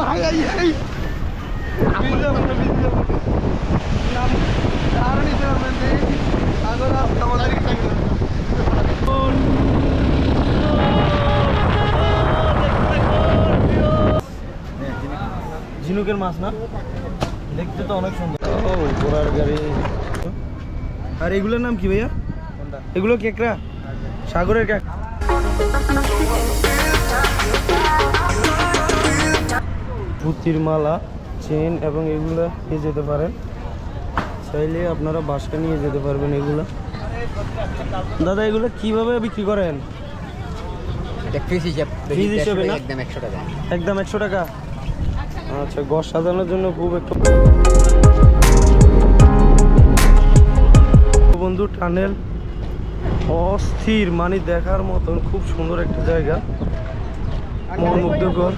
ভাই এই ঝিনুকের মাছ না? দেখতে তো অনেক সুন্দর। ও ঘোড়ার গাড়ি আর এগুলোর নাম কি ভাইয়া? এগুলো কেকড়া? সাগরের কেক। পুতির মালা চেন এবং এগুলো নিয়ে যেতে পারেন। চাইলে আপনারা বাসায় নিয়ে যেতে পারবেন এগুলো। দাদা এগুলো কীভাবে বিক্রি করেন? একদম একশো টাকা। একদম একশো টাকা? আচ্ছা গছ সাজানোর জন্য খুব একটু বন্ধু টানেল অস্থির মানে দেখার মতন খুব সুন্দর একটা জায়গা। মন মুগ্ধকর